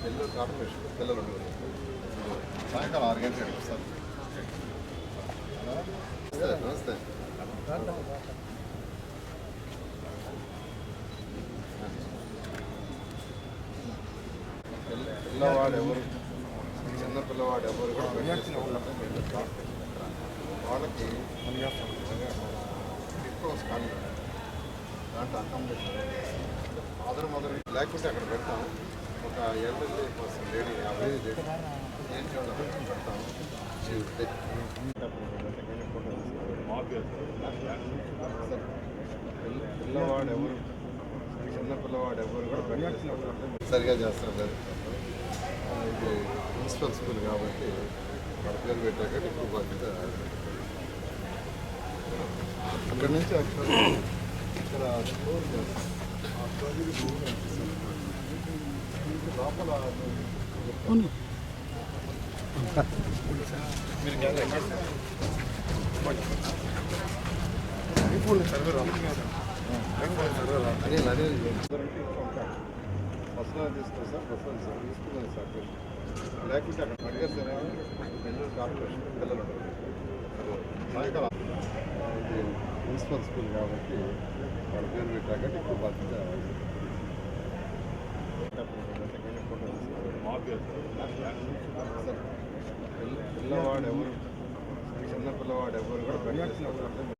Nellore corporation పిల్లలు సాయంకాలం ఆరు గంటలకు సార్ నమస్తే పిల్లవాడు ఎవరు చిన్న పిల్లవాడు ఎవరు వాళ్ళకి ఎక్కువ ఖాళీ దాంట్లో అకామిడేషన్ అదర్ మదర్ లేకుంటే అక్కడ పెడతాం. ఒక ఎల్ఎల్ఏ పర్సన్ లేడీ యాభై లేడీ ఏం చేయాలి పెడతాం. పిల్లవాడు ఎవరు చిన్న పిల్లవాడు ఎవరు కూడా సరిగా చేస్తారు లేదు ఇది ప్రిన్సిపల్ స్కూల్ కాబట్టి వాళ్ళ పేరు పెట్టాక ఎక్కువ బాధ్యత అక్కడి నుంచి అక్కడ ఇక్కడ స్టోర్ చేస్తాం ఆ స్టోర్కి భూమి అనిపిస్తుంది లోపల అనిల్ అనిల్ బస్సులో తీసుకొని సార్ బస్సులో సార్ తీసుకున్నాను సార్. లేకుంటే అక్కడ అడిగారు సార్ నెల్లూరు కార్పొరేషన్ పిల్లలు. సాయంకాలం ఇది మున్సిపల్ స్కూల్ కాబట్టి వాళ్ళ పేరు పెట్టాక ఎక్కువ బాధ్యత పిల్లవాడు ఎవరు? చిన్న పిల్లవాడు ఎవరు కూడా